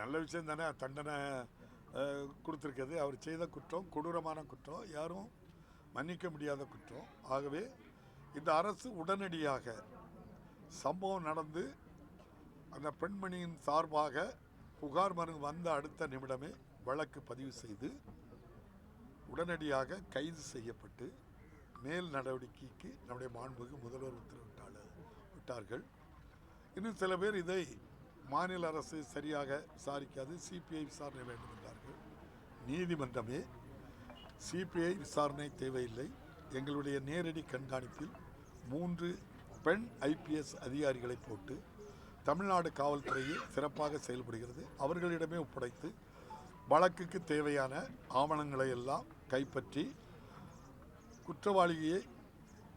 நல்ல விஷயம் தானே தண்டனை கொடுத்துருக்கிறது. அவர் செய்த குற்றம் கொடூரமான குற்றம் யாரும் மன்னிக்க முடியாத குற்றம். ஆகவே இந்த அரசு உடனடியாக சம்பவம் நடந்து அந்த பெண்மணியின் சார்பாக புகார் மனு வந்த அடுத்த நிமிடமே வழக்கு பதிவு செய்து உடனடியாக கைது செய்யப்பட்டு மேல் நடவடிக்கைக்கு நம்முடைய மாண்புக்கு முதல்வர் உத்தரவிட்டாளர் விட்டார்கள். இன்னும் சில பேர் இதை மாநில அரசு சரியாக விசாரிக்காது சிபிஐ விசாரணை வேண்டும் என்றார்கள். நீதிமன்றமே சிபிஐ விசாரணை தேவையில்லை. எங்களுடைய நேரடி கண்காணிப்பில் மூன்று பெண் ஐபிஎஸ் அதிகாரிகளை போட்டு தமிழ்நாடு காவல்துறையை சிறப்பாக செயல்படுகிறது. அவர்களிடமே ஒப்படைத்து வழக்குக்கு தேவையான ஆவணங்களை எல்லாம் கைப்பற்றி குற்றவாளியை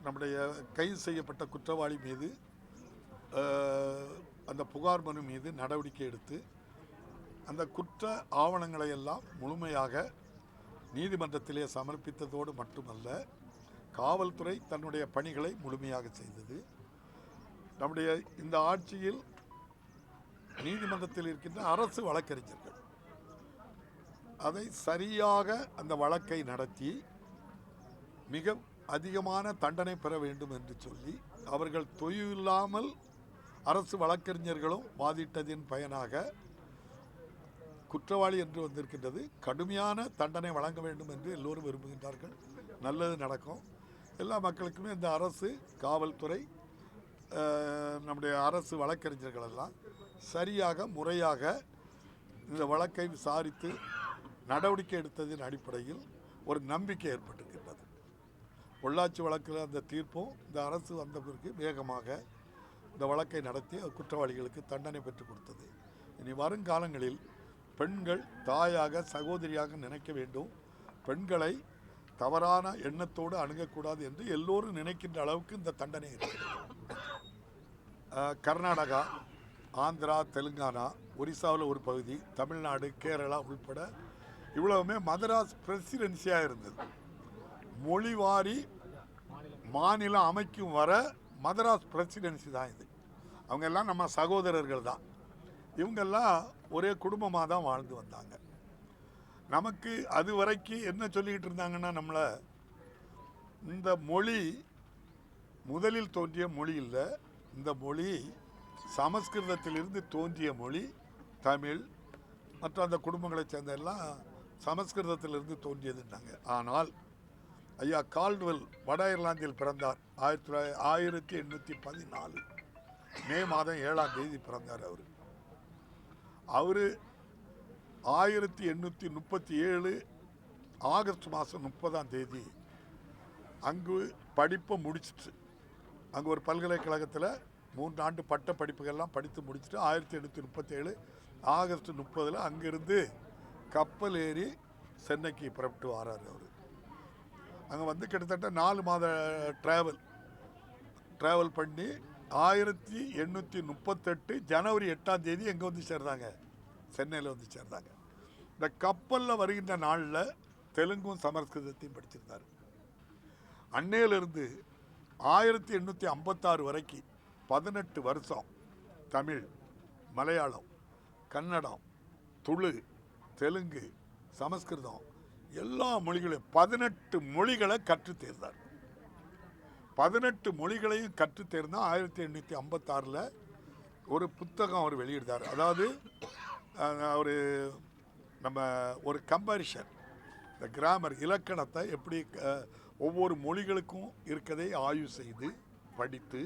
நம்முடைய கைது செய்யப்பட்ட குற்றவாளி மீது அந்த புகார் மனு மீது நடவடிக்கை எடுத்து அந்த குற்ற ஆவணங்களை எல்லாம் முழுமையாக நீதிமன்றத்திலே சமர்ப்பித்ததோடு மட்டுமல்ல காவல்துறை தன்னுடைய பணிகளை முழுமையாக செய்தது. நம்முடைய இந்த ஆட்சியில் நீதிமன்றத்தில் இருக்கின்ற அரசு வழக்கறிஞர்கள் அதை சரியாக அந்த வழக்கை நடத்தி மிக அதிகமான தண்டனை பெற வேண்டும் என்று சொல்லி அவர்கள் தொய்வில்லாமல் அரசு வழக்கறிஞர்களும் வாதிட்டதின் பயனாக குற்றவாளி என்று வந்திருக்கின்றது. கடுமையான தண்டனை வழங்க வேண்டும் என்று எல்லோரும் விரும்புகின்றார்கள். நல்லது நடக்கும். எல்லா மக்களுக்குமே இந்த அரசு காவல்துறை நம்முடைய அரசு வழக்கறிஞர்கள் எல்லாம் சரியாக முறையாக இந்த வழக்கை விசாரித்து நடவடிக்கை எடுத்ததின் அடிப்படையில் ஒரு நம்பிக்கை ஏற்பட்டிருக்கின்றது. பொள்ளாச்சி வழக்கில் அந்த தீர்ப்பும் இந்த அரசு வந்த பிறகு வேகமாக இந்த வழக்கை நடத்தி குற்றவாளிகளுக்கு தண்டனை பெற்றுக் கொடுத்தது. இனி வருங்காலங்களில் பெண்கள் தாயாக சகோதரியாக நினைக்க வேண்டும். பெண்களை தவறான எண்ணத்தோடு அணுகக்கூடாது என்று எல்லோரும் நினைக்கின்ற அளவுக்கு இந்த தண்டனை இருக்கிறது கர்நாடகா ஆந்திரா தெலுங்கானா ஒரிசாவில் ஒரு பகுதி தமிழ்நாடு கேரளா உள்பட இவ்வளவுமே மதராஸ் பிரசிடென்சியாக இருந்தது. மொழிவாரி மாநிலம் அமைக்கும் வர மதராஸ் பிரசிடென்சி தான் இது. அவங்க எல்லாம் நம்ம சகோதரர்கள் தான். இவங்கெல்லாம் ஒரே குடும்பமாக தான் வாழ்ந்து வந்தாங்க. நமக்கு அது வரைக்கும் என்ன சொல்லிக்கிட்டு இருந்தாங்கன்னா நம்மளை இந்த மொழி முதலில் தோன்றிய மொழி இல்லை. இந்த மொழி சமஸ்கிருதத்திலிருந்து தோன்றிய மொழி தமிழ் மற்ற அந்த குடும்பங்களைச் சேர்ந்த எல்லாம் சமஸ்கிருதத்திலிருந்து தோன்றியதுன்னாங்க. ஆனால் ஐயா கால்டுவெல் வட அயர்லாந்தில் பிறந்தார். ஆயிரத்தி தொள்ளாயிரத்தி ஆயிரத்தி எண்ணூற்றி பதினாலு. மே மாதம் ஏழாம் தேதி பிறந்தார் அவர். அவர் ஆயிரத்தி எண்ணூற்றி முப்பத்தி ஏழு ஆகஸ்ட் மாதம் முப்பதாம் தேதி அங்கு படிப்பை முடிச்சிட்டு அங்கே ஒரு பல்கலைக்கழகத்தில் மூன்று ஆண்டு பட்ட படிப்புகள்லாம் படித்து முடிச்சுட்டு ஆயிரத்தி எண்ணூற்றி முப்பத்தேழு ஆகஸ்ட் முப்பதில் அங்கேருந்து கப்பல் ஏறி சென்னைக்கு புறப்பட்டு வரார் அவர். அங்கே வந்து கிட்டத்தட்ட நாலு மாத ட்ராவல் ட்ராவல் பண்ணி ஆயிரத்தி எண்ணூற்றி முப்பத்தெட்டு ஜனவரி எட்டாம் தேதி எங்கே வந்து சேர்ந்தாங்க? சென்னையில் வந்து சேர்ந்தாங்க. இந்த கப்பலில் வருகின்ற நாளில் தெலுங்கும் சமஸ்கிருதத்தையும் படிச்சிருந்தார். அன்னையிலிருந்து ஆயிரத்தி எண்ணூற்றி ஐம்பத்தாறு வரைக்கும் பதினெட்டு வருஷம் தமிழ் மலையாளம் கன்னடம் துளு தெலுங்கு சமஸ்கிருதம் எல்லா மொழிகளையும் பதினெட்டு மொழிகளை கற்றுத்தேர்ந்தார் பதினெட்டு மொழிகளையும் கற்றுத்தேர்ந்தால் ஆயிரத்தி எண்ணூற்றி ஐம்பத்தாறில் ஒரு புத்தகம் அவர் வெளியிடுறார் அதாவது ஒரு நம்ம ஒரு கம்பாரிஷன் இந்த கிராமர் இலக்கணத்தை எப்படி ஒவ்வொரு மொழிகளுக்கும் இருக்கதை ஆய்வு செய்து படித்து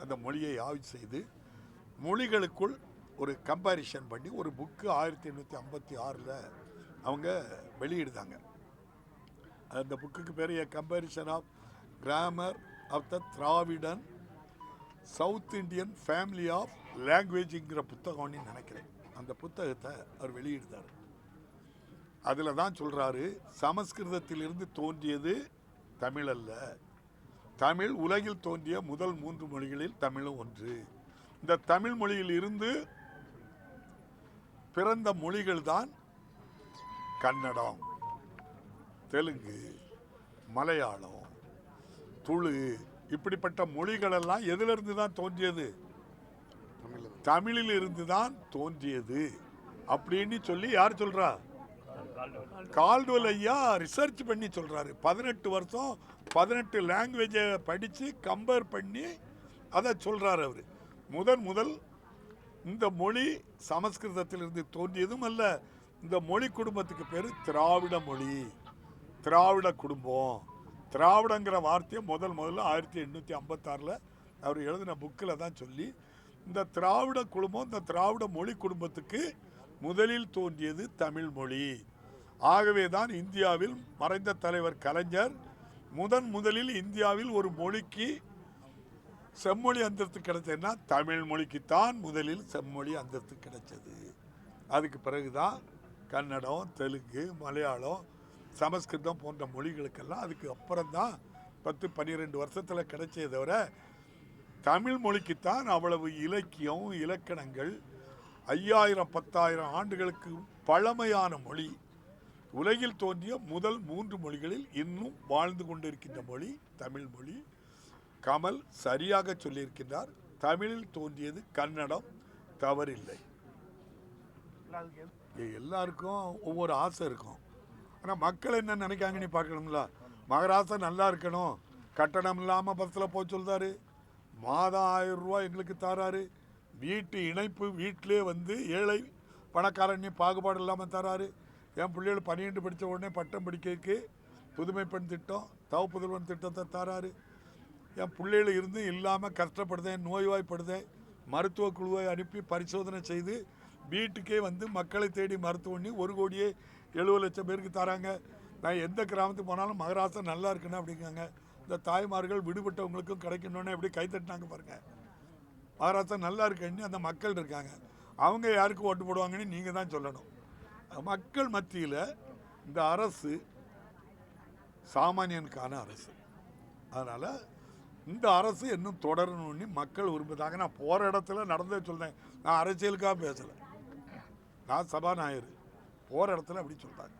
அந்த மொழியை ஆய்வு செய்து மொழிகளுக்குள் ஒரு கம்பாரிஷன் பண்ணி ஒரு புக்கு ஆயிரத்தி எண்ணூற்றி ஐம்பத்தி ஆறில் அவங்க வெளியிடுதாங்க. அந்த புக்குக்கு பேர் a comparison of grammar of the Dravidian South Indian family of லாங்குவேஜுங்கிற புத்தகம்னு நினைக்கிறேன். அந்த புத்தகத்தை அவர் வெளியிடுதார். அதில் தான் சொல்கிறாரு சமஸ்கிருதத்திலிருந்து தோன்றியது தமிழ் அல்ல. தமிழ் உலகில் தோன்றிய முதல் மூன்று மொழிகளில் தமிழும் ஒன்று. இந்த தமிழ் மொழியில் இருந்து பிறந்த மொழிகள் தான் கன்னடம் தெலுங்கு மலையாளம் துளு இப்படிப்பட்ட மொழிகளெல்லாம் எதிலிருந்து தான் தோன்றியது? தமிழில் இருந்து தான் தோன்றியது அப்படின்னு சொல்லி யார் சொல்கிறா கால்டுவல் ஐயா ரிசர்ச் பண்ணி சொல்கிறாரு பதினெட்டு வருஷம் பதினெட்டு லாங்குவேஜை படித்து கம்பேர் பண்ணி அதை சொல்கிறார் அவர். முதன் முதல் இந்த மொழி சமஸ்கிருதத்திலிருந்து தோன்றியதும் அல்ல. இந்த மொழி குடும்பத்துக்கு பேர் திராவிட மொழி. திராவிட குடும்பம். திராவிடங்கிற வார்த்தையை முதல் முதல்ல ஆயிரத்தி எண்ணூற்றி ஐம்பத்தாறில் அவர் எழுதின புக்கில் தான் சொல்லி இந்த திராவிட குடும்பம் இந்த திராவிட மொழி குடும்பத்துக்கு முதலில் தோன்றியது தமிழ் மொழி. ஆகவே தான் இந்தியாவில் மறைந்த தலைவர் கலைஞர் முதன் முதலில் இந்தியாவில் ஒரு மொழிக்கு செம்மொழி அந்தஸ்து கிடைச்சதுன்னா தமிழ் மொழிக்குத்தான் முதலில் செம்மொழி அந்தஸ்து கிடைச்சது. அதுக்கு பிறகுதான் கன்னடம் தெலுங்கு மலையாளம் சமஸ்கிருதம் போன்ற மொழிகளுக்கெல்லாம் அதுக்கு அப்புறம்தான் பத்து பன்னிரெண்டு வருஷத்தில் கிடைச்சே தவிர தமிழ் மொழிக்குத்தான் அவ்வளவு இலக்கியம் இலக்கணங்கள் ஐயாயிரம் பத்தாயிரம் ஆண்டுகளுக்கு பழமையான மொழி. உலகில் தோன்றிய முதல் மூன்று மொழிகளில் இன்னும் வாழ்ந்து கொண்டிருக்கின்ற மொழி தமிழ் மொழி. கமல் சரியாக சொல்லியிருக்கின்றார் தமிழில் தோன்றியது கன்னடம் தவறில்லை. எல்லாருக்கும் ஒவ்வொரு ஆசை இருக்கும். ஆனால் மக்கள் என்ன நினைக்காங்கன்னு நீ பார்க்கணும்ல? மகராசா நல்லா இருக்கணும். கட்டணம் இல்லாமல் பஸ்ஸில் போக சொல்கிறாரு மாதம் ஆயிரம் ரூபா எங்களுக்கு தராரு. வீட்டு இணைப்பு வீட்டிலே வந்து ஏழை பணக்காரன் பாகுபாடு இல்லாமல் தராரு. என் பிள்ளைகள் பன்னிரெண்டு படித்த உடனே பட்டம் படிக்கிறதுக்கு புதுமை பெண் திட்டம் தவ புதுவன் திட்டத்தை தராரு. என் பிள்ளைகள் இருந்து இல்லாமல் கஷ்டப்படுதேன் நோய்வாய்ப்படுதேன். மருத்துவ குழுவை அனுப்பி பரிசோதனை செய்து வீட்டுக்கே வந்து மக்களை தேடி மருத்துவம் ஒரு கோடியே எழுபது லட்சம் பேருக்கு தராங்க. நான் எந்த கிராமத்துக்கு போனாலும் மகராசன் நல்லா இருக்குன்னு அப்படிங்காங்க இந்த தாய்மார்கள் விடுபட்டவங்களுக்கும் கிடைக்கணும்னு எப்படி கை பாருங்கள் பாருங்க. மகாராஷ்டிரா நல்லா இருக்குன்னு அந்த மக்கள் இருக்காங்க. அவங்க யாருக்கு ஓட்டு போடுவாங்கன்னு நீங்கள் தான் சொல்லணும். மக்கள் மத்தியில் இந்த அரசு சாமானியனுக்கான அரசு. அதனால் இந்த அரசு இன்னும் தொடரணும்னு மக்கள் விரும்புதாங்க நான் போகிற இடத்துல நடந்தே சொல்கிறேன் நான் அரசியலுக்காக பேசலை. நான் சபாநாயகர். போகிற இடத்துல அப்படி சொல்கிறாங்க